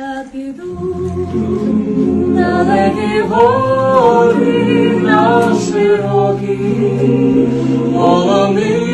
Я піду далекі гори на широкі, полонини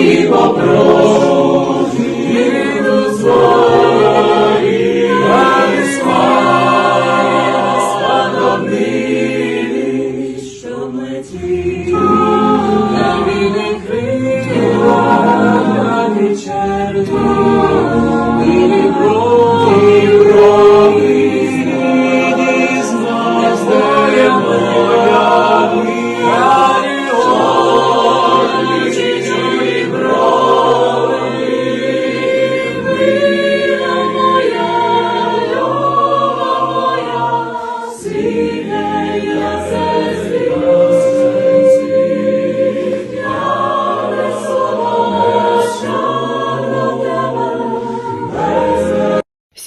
і попросі,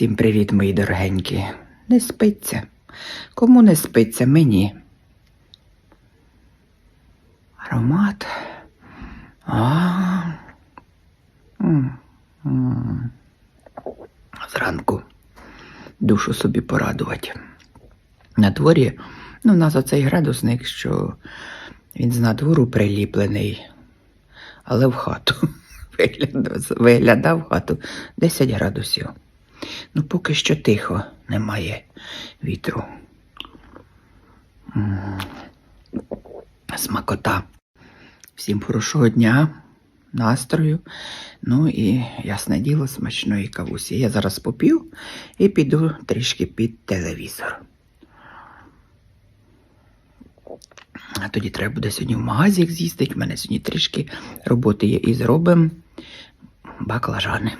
Всім привіт, мої дорогенькі. Не спиться. Кому не спиться? Мені. Аромат. А. М, м. Зранку душу собі порадувати. На дворі, ну, у нас оцей градусник, що він з надвору приліплений, але в хату. Виглядав, виглядав хату 10 градусів. Ну, поки що тихо, немає вітру. Смакота. Всім хорошого дня, настрою. Ну і, ясне діло, смачної кавусі. Я зараз поп'ю і піду трішки під телевізор. А тоді треба буде сьогодні в магазик з'їздити. У мене сьогодні трішки роботи є і зробимо баклажани.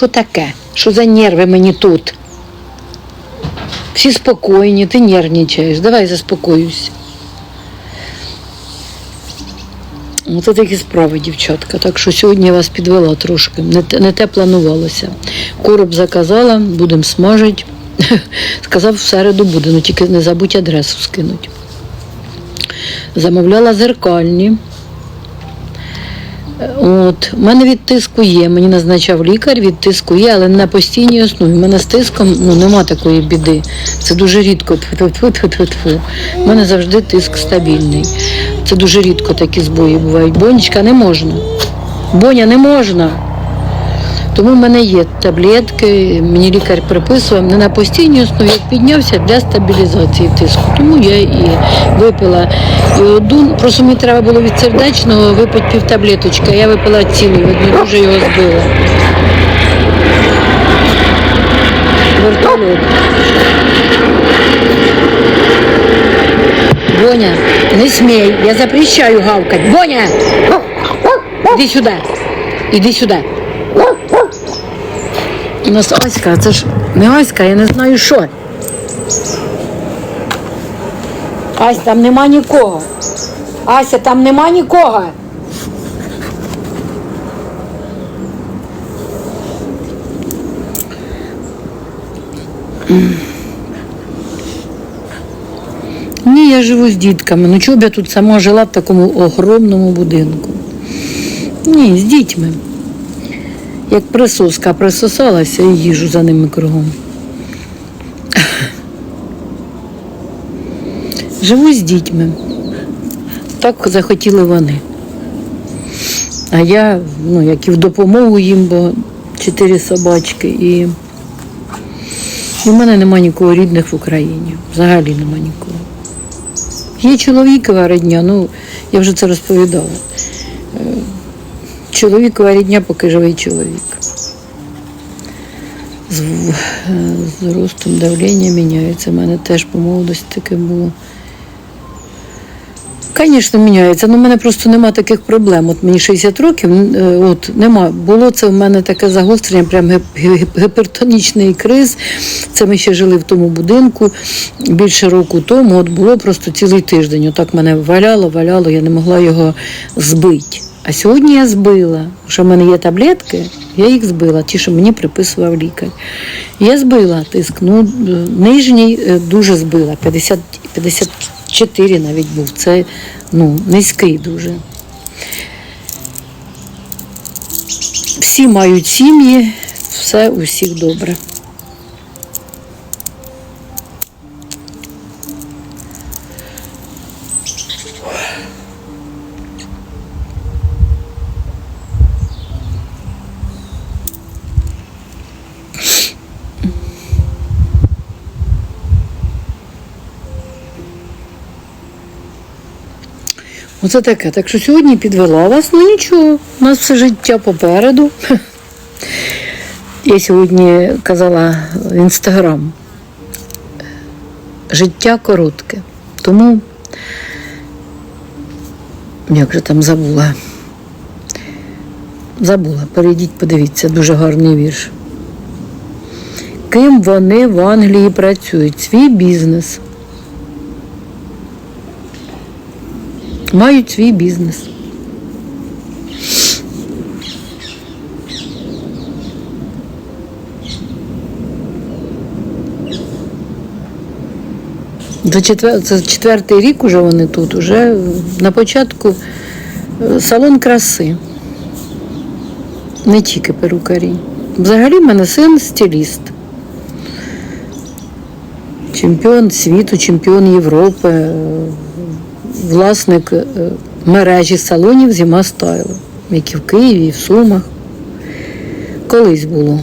Що таке? Що за нерви мені тут? Всі спокійні, ти нервничаєш. Давай заспокоюсь. Оце такі справи, дівчатка. Так що сьогодні я вас підвела трошки. Не не те планувалося. Короб заказала, будемо смажити. Сказав, в середу буде, ну тільки не забудь адресу скинуть. Замовляла зеркальні. От, у мене від тиску є, мені назначав лікар, від тиску є, але на постійній основі. У мене з тиском ну, нема такої біди. Це дуже рідко. У мене завжди тиск стабільний. Це дуже рідко такі збої бувають. Бонечка, не можна. Боня, не можна. Тому в мене є таблетки, мені лікар приписував не на постійній основі, піднявся для стабілізації тиску. Тому я і випила і одну. Просто мені треба було від сердечного випити пів таблеточки, а я випила цілу, видно, дуже його збила. Вертольот. Боня, не смій, я запрещаю гавкать. Боня! Іди сюди. Іди сюди. У нас Аська, це ж не Аська, я не знаю що. Ась, там нема нікого. Ася, там нема нікого. Ні, я живу з дітками. Ну чого б я тут сама жила в такому огромному будинку? Ні, з дітьми. Як присоска присосалася і їжу за ними кругом. Живу з дітьми. Так захотіли вони. А я, ну, як і в допомогу їм, бо чотири собачки і. В мене нема нікого рідних в Україні. Взагалі нема нікого. Є чоловікова родня, ну я вже це розповідала. Чоловікова рідня, поки живий чоловік. З, з ростом давлення міняється. У мене теж по молодості таке було. Звісно, міняється, але в мене просто нема таких проблем. От мені 60 років, е, от нема. Було це в мене таке загострення, прям гіп- гіп- гіпертонічний криз. Це ми ще жили в тому будинку більше року тому. От було просто цілий тиждень. Отак мене валяло, валяло, я не могла його збити. А сьогодні я збила. Що в мене є таблетки, я їх збила, ті, що мені приписував лікар. Я збила тиск. Ну, нижній е, дуже збила, 50, 54 навіть був. Це ну, низький дуже. Всі мають сім'ї, все у всіх добре. Оце таке. Так що сьогодні підвела вас, ну нічого, у нас все життя попереду. Я сьогодні казала в інстаграм. Життя коротке. Тому, як же там забула. Забула, перейдіть, подивіться, дуже гарний вірш. Ким вони в Англії працюють? Свій бізнес. Мають свій бізнес. Це четвертий рік уже вони тут, уже на початку е, салон краси. Не тільки перукарі. Взагалі в мене син стиліст. Чемпіон світу, чемпіон Європи, е, власник е, мережі салонів Зима Стайлу, які в Києві, і в Сумах. Колись було.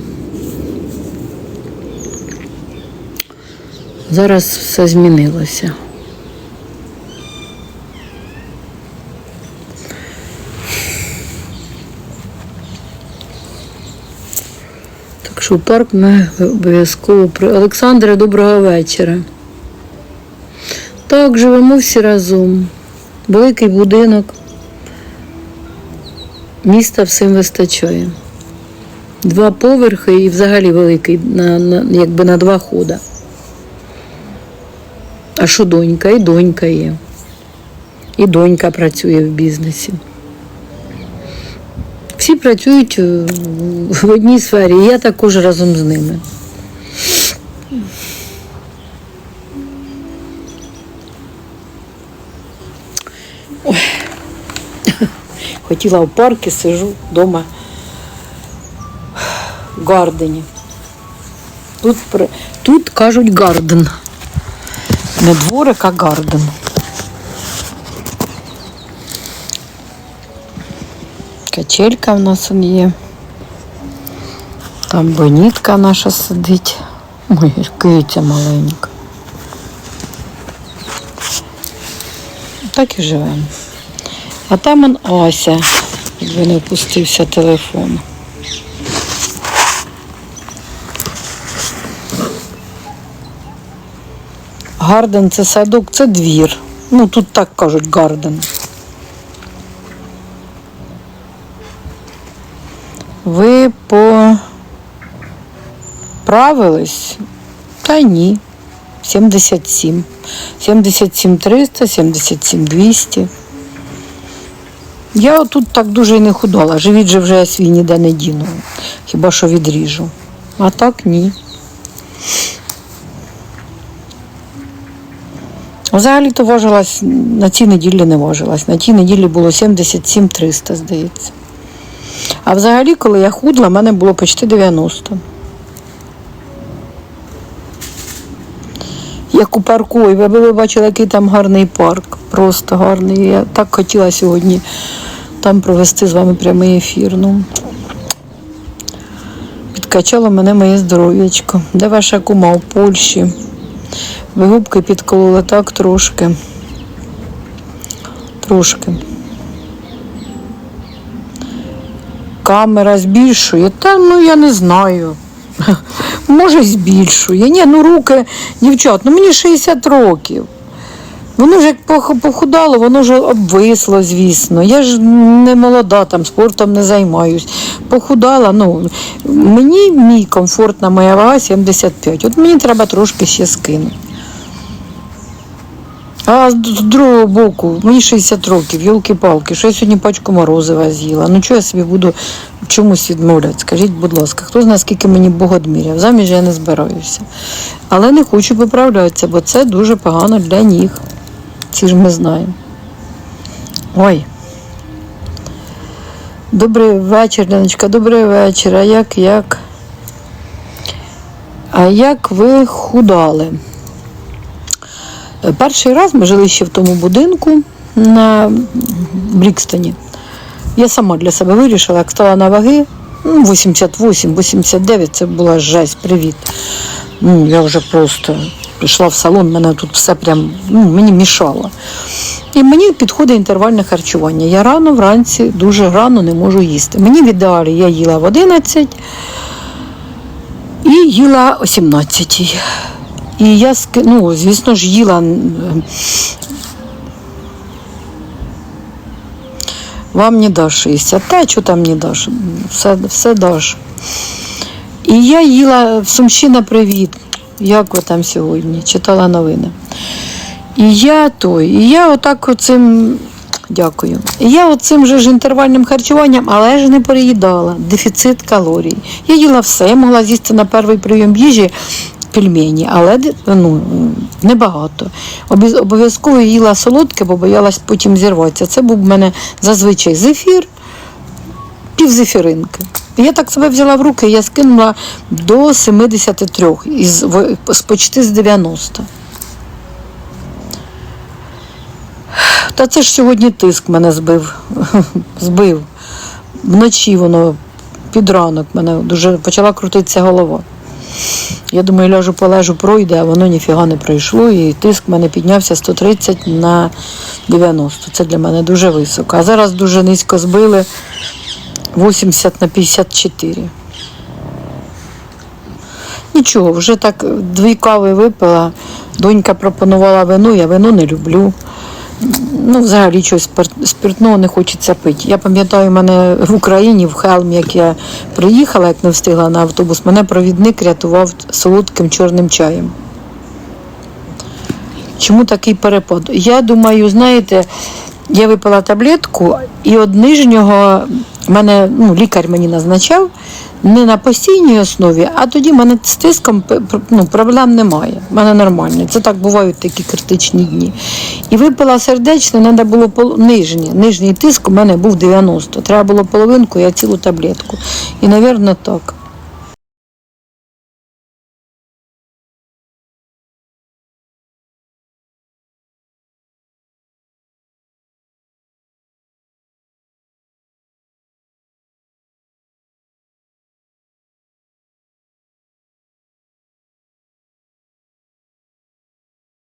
Зараз все змінилося. Так що парк ми обов'язково при Олександре, доброго вечора. Так, живемо всі разом. Великий будинок. Міста всім вистачає. Два поверхи і взагалі великий, на, на, якби на два хода. А що донька? І донька є. І донька працює в бізнесі. Всі працюють е, в одній сфері, і я також разом з ними. Хотіла в парку, сижу вдома в гардені. Тут, тут кажуть гарден. Не дворик, а гарден. Качелька в нас є. Там бонітка наша сидить. Ой, киця маленька. Так і живемо. А там он Ася, якби не опустився телефон. Гарден це садок, це двір. Ну, тут так кажуть гарден. Ви поправились? Та ні. 77. 77 300, 77 200. Я тут так дуже і не худала. Живіт же вже я свій ніде не діну. Хіба що відріжу. А так ні. Взагалі-то важилась, на цій неділі не важилась. На тій неділі було 77 300, здається. А взагалі, коли я худла, в мене було почти 90. Як у парку, і ви бачили, який там гарний парк. Просто гарний. Я так хотіла сьогодні там провести з вами прямий ефір. Ну, підкачало мене моє здоров'ячко. Де ваша кума в Польщі? Ви губки підкололи так трошки. Трошки. Камера збільшує. Та ну я не знаю. Може, збільшує. Ні, ну руки, дівчат, ну мені 60 років. Воно ж як похудало, воно ж обвисло, звісно. Я ж не молода, там спортом не займаюсь. Похудала, ну мені мій комфортна моя вага 75. От мені треба трошки ще скинути. А з другого боку, мені 60 років, йолки-палки, що я сьогодні пачку морозива з'їла. Ну чого я собі буду чомусь відмовляти? Скажіть, будь ласка, хто знає, скільки мені Бог одміряв? Заміж я не збираюся. Але не хочу поправлятися, бо це дуже погано для ніг. Ці ж ми знаємо. Ой. Добрий вечір, Леночка, добрий вечір. А як, як? А як ви худали? Е, Перший раз ми жили ще в тому будинку на Брікстоні. Я сама для себе вирішила, як стала на ваги, ну, 88, 89, це була жесть, привіт. Ну, я вже просто прийшла в салон, мене тут все прям ну, мені мішало. І мені підходить інтервальне харчування. Я рано вранці дуже рано не можу їсти. Мені в ідеалі я їла в 11 і їла о 17. І я ну, звісно ж, їла. Вам не даш 60, та що там не даш? Все, все даш. І я їла в Сумщина привіт. Як ви там сьогодні? Читала новини. І я той, і я отак оцим. Дякую. Я оцим же ж інтервальним харчуванням, але ж не переїдала. Дефіцит калорій. Я їла все, я могла з'їсти на перший прийом їжі пельмені, але ну, небагато. Обов'язково їла солодке, бо боялась потім зірватися. Це був в мене зазвичай зефір, пів зефіринки. Я так себе взяла в руки, я скинула до 73, із, з почти з 90. Та це ж сьогодні тиск мене збив. збив. Вночі воно під ранок мене дуже почала крутитися голова. Я думаю, ляжу полежу, пройде, а воно ніфіга не пройшло. І тиск в мене піднявся 130 на 90. Це для мене дуже високо. А зараз дуже низько збили 80 на 54. Нічого, вже так дві кави випила. Донька пропонувала вино, я вино не люблю. Ну, взагалі щось спиртного не хочеться пити. Я пам'ятаю, мене в Україні, в Хелмі, як я приїхала, як не встигла на автобус, мене провідник рятував солодким чорним чаєм. Чому такий перепад? Я думаю, знаєте, я випила таблетку, і од нижнього мене ну, лікар мені назначав не на постійній основі, а тоді в мене з тиском ну, проблем немає. У мене нормально. Це так бувають такі критичні дні. І випила сердечне, треба було пол... нижнє. Нижній тиск у мене був 90. Треба було половинку, я цілу таблетку. І, мабуть, так.